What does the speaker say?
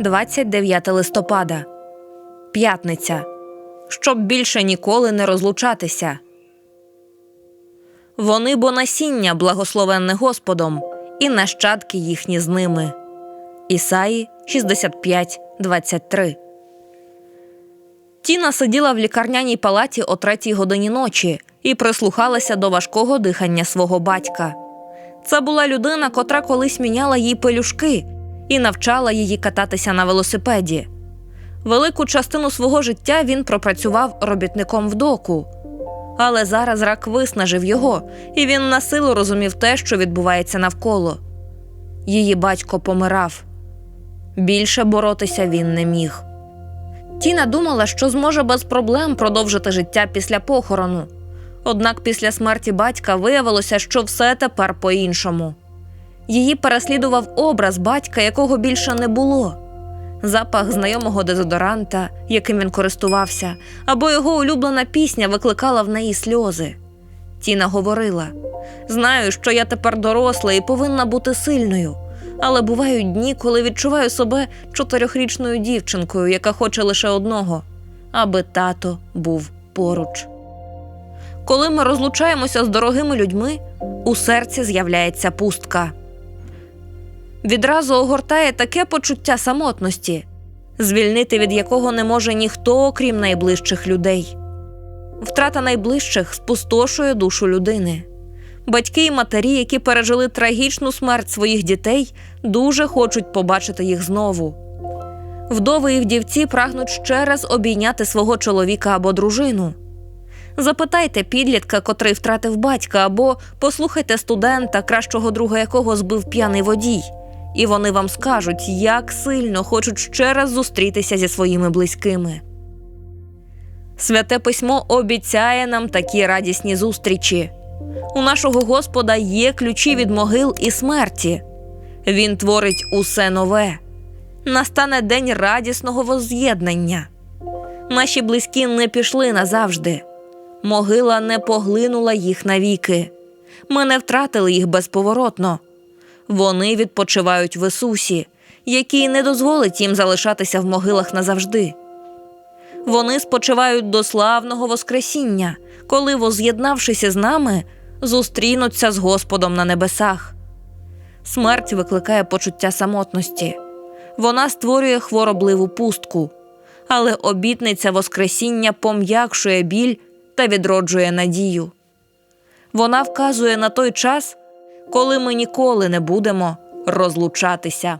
29 листопада. П'ятниця. Щоб більше ніколи не розлучатися. Вони бо насіння благословенне Господом, і нащадки їхні з ними. Ісаї 65, 23. Тіна сиділа в лікарняній палаті о третій годині ночі і прислухалася до важкого дихання свого батька. Це була людина, котра колись міняла їй пелюшки і навчала її кататися на велосипеді. Велику частину свого життя він пропрацював робітником в доку. Але зараз рак виснажив його, і він на силу розумів те, що відбувається навколо. Її батько помирав. Більше боротися він не міг. Тіна думала, що зможе без проблем продовжити життя після похорону. Однак після смерті батька виявилося, що все тепер по-іншому. Її переслідував образ батька, якого більше не було. Запах знайомого дезодоранта, яким він користувався, або його улюблена пісня викликала в неї сльози. Тіна говорила: Знаю, що я тепер доросла і повинна бути сильною, але бувають дні, коли відчуваю себе чотирьохрічною дівчинкою, яка хоче лише одного, аби тато був поруч. Коли ми розлучаємося з дорогими людьми, у серці з'являється пустка. Відразу огортає таке почуття самотності, звільнити від якого не може ніхто, окрім найближчих людей. Втрата найближчих спустошує душу людини. Батьки і матері, які пережили трагічну смерть своїх дітей, дуже хочуть побачити їх знову. Вдови і вдівці прагнуть ще раз обійняти свого чоловіка або дружину. Запитайте підлітка, котрий втратив батька, або послухайте студента, кращого друга якого збив п'яний водій, і вони вам скажуть, як сильно хочуть ще раз зустрітися зі своїми близькими. Святе письмо обіцяє нам такі радісні зустрічі. У нашого Господа є ключі від могил і смерті. Він творить усе нове. Настане день радісного возз'єднання. Наші близькі не пішли назавжди. Могила не поглинула їх навіки. Ми не втратили їх безповоротно. Вони відпочивають в Ісусі, який не дозволить їм залишатися в могилах назавжди. Вони спочивають до славного Воскресіння, коли, воз'єднавшися з нами, зустрінуться з Господом на небесах. Смерть викликає почуття самотності. Вона створює хворобливу пустку, але обітниця Воскресіння пом'якшує біль та відроджує надію. Вона вказує на той час, коли ми ніколи не будемо розлучатися.